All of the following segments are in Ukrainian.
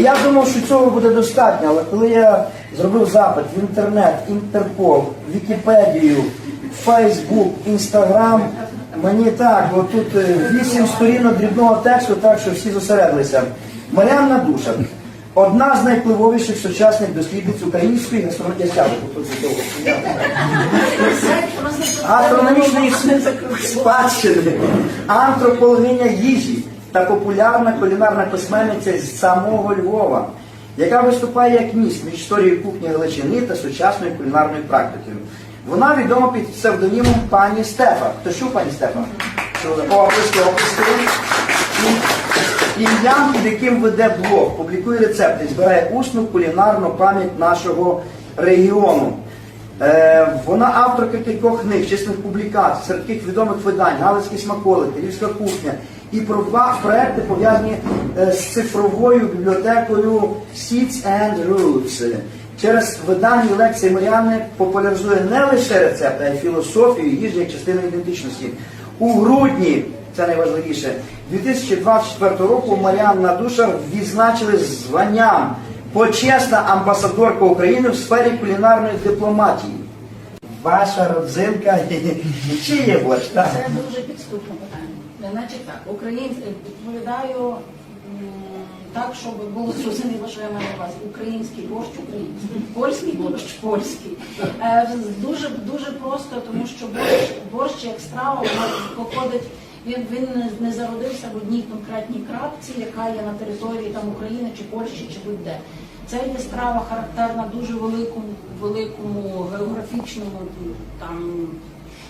я думав, що цього буде достатньо, але коли я зробив запит в інтернет, Інтерпол, Вікіпедію, Фейсбук, Інстаграм, мені так, от тут е, вісім сторінок дрібного тексту, так що всі зосередилися. Маріанна Душа. Одна з найвпливовіших сучасних дослідниць української гастрономічної астрономічної спадщини, антропологиня їжі та популярна кулінарна письменниця з самого Львова, яка виступає як міст між історією кухні Галичини та сучасною кулінарною практикою. Вона відома під псевдонімом пані Стефа. Хто чув пані Стефа? Чули? Оплески, оплески. І- Ім'ям, під яким веде блог, публікує рецепти, збирає усну кулінарну пам'ять нашого регіону. Е, вона авторка кількох книг, чесних публікацій, серед яких відомих видань, Галицькі смаколики, Львівська кухня і про два проекти пов'язані е, з цифровою бібліотекою Seeds and Roots. Через видання лекції Маріани популяризує не лише рецепти, а й філософію їжі як частину ідентичності. У грудні, це найважливіше, 2024 року Маріанна Душар відзначили званням почесна амбасадорка України в сфері кулінарної дипломатії. Ваша родзинка чи є борщ, так? Це дуже підступне питання. Значить так, українське відповідаю так, щоб було зрозуміло, що я маю на увазі. Український борщ український, польський борщ польський. Е, Дуже дуже просто, тому що борщ, борщ як страва походить. Він, він не зародився в одній конкретній крапці, яка є на території там України чи Польщі, чи будь-де. Це є страва характерна дуже великому, великому географічному там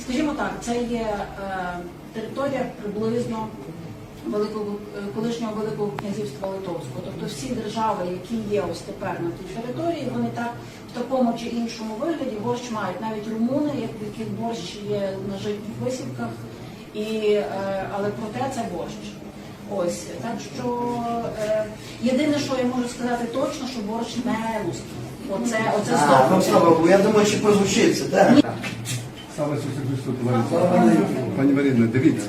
Скажімо так, це є е, територія приблизно великого е, колишнього великого князівства Литовського. Тобто всі держави, які є ось тепер на тій території, вони так в такому чи іншому вигляді борщ мають. Навіть румуни, як в яких борщ є на житніх висівках, і, е, але проте це борщ. Ось так що е, єдине, що я можу сказати точно, що борщ не русський. Оце оце А, ну, стоп. слава Богу, я думаю, що прозвучить це, так? Слава Ісусу Христу. Пані Маріно, дивіться,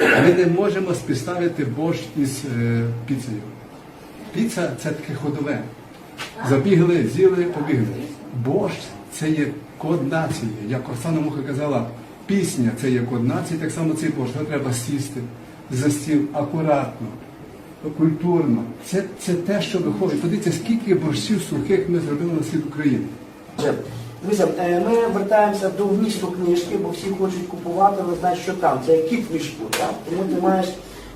ми не можемо співставити борщ із е, піцею. Піца це таке ходове. Забігли, з'їли, побігли. Борщ це є код нації. Як Оксана Муха казала, пісня це є код нації, так само цей борщ. Його треба сісти за стіл акуратно, культурно. Це, це те, що виходить. Подивіться, скільки борщів сухих ми зробили на схід України. Друзі, е, ми вертаємося до вмісту книжки, бо всі хочуть купувати, але знають, що там. Це як кіт мішку, так? Тому ти маєш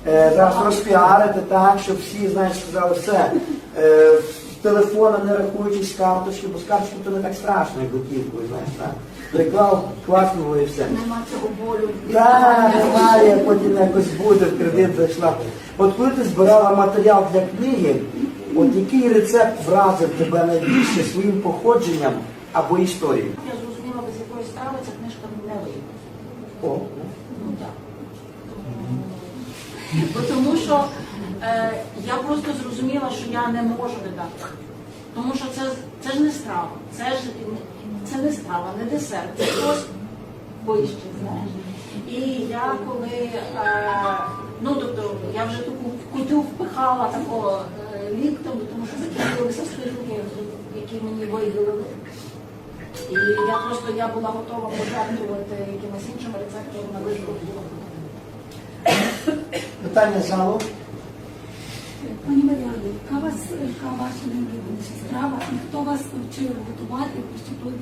е, зараз розпіарити так, щоб всі, знаєш, сказали, все. Е, телефона не рахуючись карточки, бо з карточки то не так страшно, як готівкою, знаєш, так. Приклав, класнуло і все. Нема цього болю. Так, немає, потім якось буде, кредит зайшла. От коли ти збирала матеріал для книги, от який рецепт вразив тебе найбільше своїм походженням або історією? Я зрозуміла, без якої страви ця книжка не вийде. О, Ну так. Бо Тому що е, я просто зрозуміла, що я не можу не дати. Тому що це, це ж не страва, це ж це не страва, не десерт, це щось вище, знаєш. І я коли, е, ну тобто, я вже таку кутю впихала такого е, ліктом, тому що закінчилися служки, які мені виділили. І я просто я була готова пожертвувати якимось іншим рецептом на вишку. питання залу. Яка ваша найулюбленіша страва і хто вас навчив готувати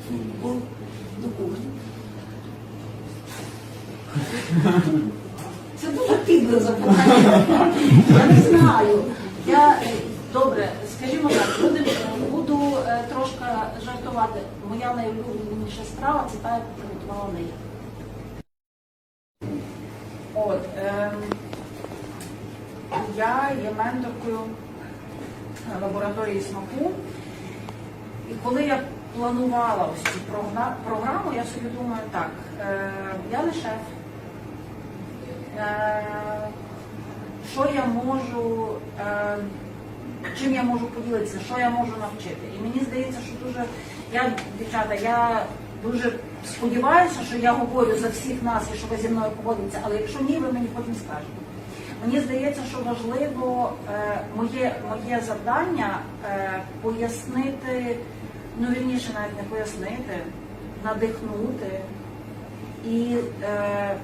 цю любов до кухні? Це дуже підле запитання. Я не знаю. Я е, добре, скажімо так, буду, буду е, трошки жартувати. Моя найулюбленіша страва це та, яку приготувала неї. От ем, я є менторкою е, лабораторії смаку. І коли я планувала ось цю програму, я собі думаю, так, е, я не шеф. Е, що я можу, е, чим я можу поділитися, що я можу навчити. І мені здається, що дуже, я, дівчата, я дуже сподіваюся, що я говорю за всіх нас і що ви зі мною поводитеся, але якщо ні, ви мені потім скажете. Мені здається, що важливо е, моє, моє завдання е, пояснити, ну вірніше навіть не пояснити, надихнути і е,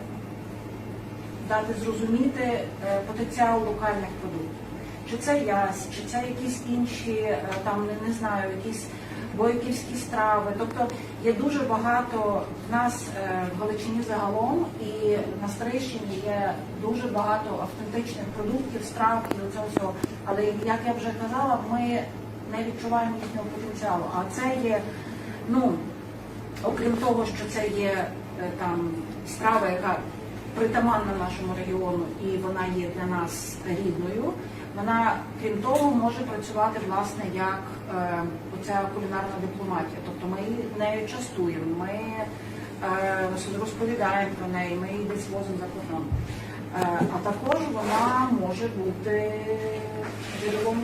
дати зрозуміти е, потенціал локальних продуктів. Чи це ясь, чи це якісь інші, там не, не знаю, якісь бойківські страви. Тобто є дуже багато в нас е, в Галичині загалом і на Стрийщині є дуже багато автентичних продуктів, страв і оцього всього. Але як я вже казала, ми не відчуваємо їхнього потенціалу. А це є, ну, окрім того, що це є е, там страва, яка притаманна нашому регіону, і вона є для нас рідною. Вона, крім того, може працювати власне як е, оця кулінарна дипломатія. Тобто ми нею частуємо, ми е, розповідаємо про неї, ми її десь возимо за кордон. Е, а також вона може бути джерелом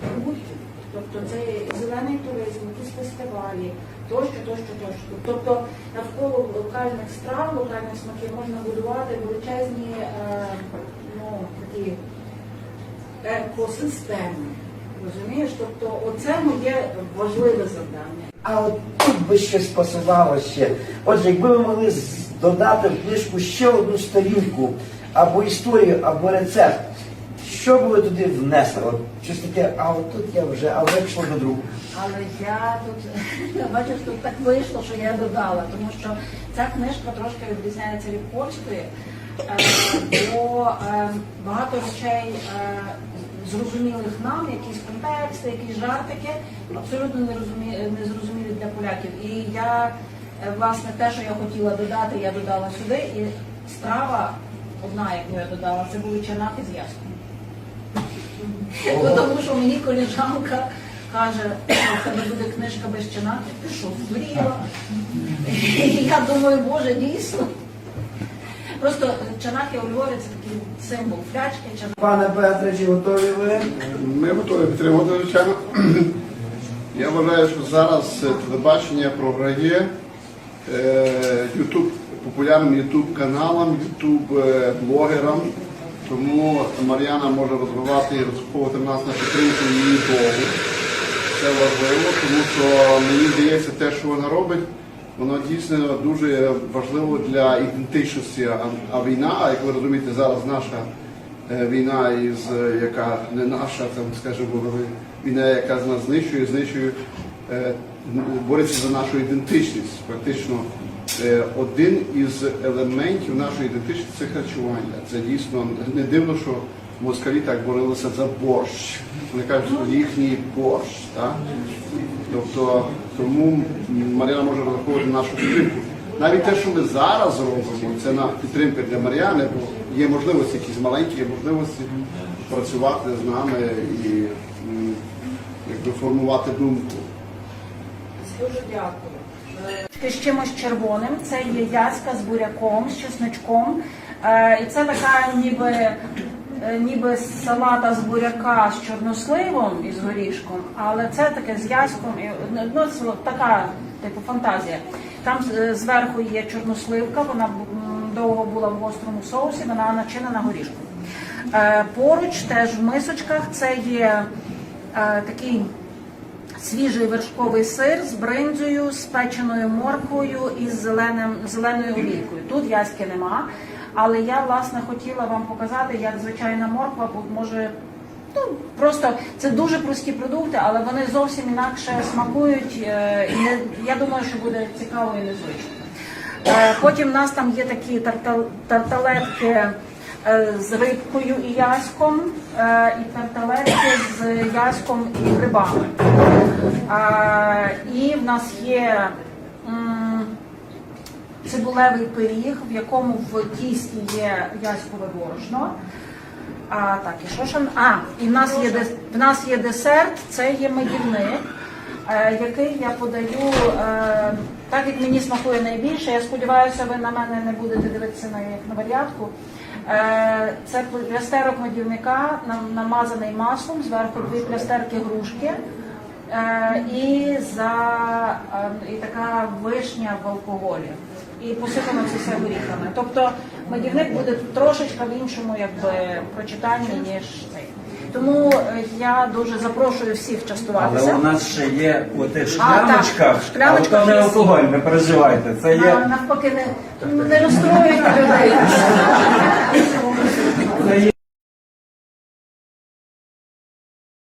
прибутків. Тобто це зелений туризм, якісь фестивалі, тощо, тощо, тощо. Тобто навколо локальних страв, локальних смаків можна будувати величезні е, ну, такі екосистеми. Розумієш? Тобто оце моє важливе завдання. А от тут би щось пасувало ще. Отже, якби ви могли додати в книжку ще одну сторінку, або історію, або рецепт, що б ви туди внесли? От щось таке, а от тут я вже, а вже пішло до другу. Але я тут я бачу, що так вийшло, що я додала, тому що ця книжка трошки відрізняється від польської, е, бо е, багато речей е, зрозумілих нам, якісь контексти, якісь жартики, абсолютно не розумі- не зрозумілі для поляків. І я е, власне те, що я хотіла додати, я додала сюди. І страва одна, яку я додала, це були чернахи з яском. Ну, тому що мені коліжанка каже, що в тебе буде книжка без чинати, ти що, здуріла? І я думаю, боже, дійсно. Просто чанаки у Львові це такий символ флячки, чанаки. Пане Петре, чи готові ви? Ми готові підтримувати, звичайно. Я вважаю, що зараз е, телебачення програє е, YouTube, популярним YouTube каналам, YouTube е, блогерам. Тому Мар'яна може розвивати і розраховувати нас на підтримку її блогу. Це важливо, тому що мені здається, те, що вона робить, воно дійсно дуже важливо для ідентичності. А, війна, як ви розумієте, зараз наша е, війна, із, е, яка не наша, там, скажімо, війна, яка з нас знищує, знищує, е, бореться за нашу ідентичність. Практично один із елементів нашої ідентичності це харчування. Це дійсно не дивно, що москалі так боролися за борщ. Вони кажуть, що їхній борщ. Так? Тобто тому Мар'яна може розраховувати нашу підтримку. Навіть те, що ми зараз робимо, це на підтримка для Мар'яни, бо є можливості, якісь маленькі є можливості працювати з нами і якби формувати думку. Дуже дякую. З чимось червоним. Це є яська з буряком, з чесночком. Е, І це така ніби, е, ніби салата з буряка з чорносливом і з горішком, але це таке з яськом. і, Ну, це така типу фантазія. Там е, зверху є чорносливка, вона довго була в гострому соусі, вона начинена горішком. Поруч теж в мисочках це є такий свіжий вершковий сир з бриндзою, з печеною морквою і з зеленим, зеленою олійкою. Тут яськи нема, але я власне хотіла вам показати, як звичайна морква може. Ну, просто це дуже прості продукти, але вони зовсім інакше смакують. е, І не, я думаю, що буде цікаво і незвично. Е, Потім в нас там є такі тарта- тарталетки з рибкою і яськом, е, і тарталетки з яськом і грибами. Е, І в нас є цибулевий пиріг, в якому в тісті є яськове борошно. А, так, і що ж? А, і в нас є в нас є десерт, це є медівник. е, який я подаю, е, так як мені смакує найбільше. Я сподіваюся, ви на мене не будете дивитися на як на варіатку. Е, Це плястерок медівника, намазаний маслом, зверху дві плястерки грушки. Е, і за е, і така вишня в алкоголі. І посипано це все горіхами. Тобто медівник буде трошечки в іншому якби прочитанні, ніж цей. Тому е, я дуже запрошую всіх Але у нас ще є у тих А, так, шкляночках, а шкляночках то не алкоголь, не переживайте. Це А, навпаки, не, не розстроюйте людей. є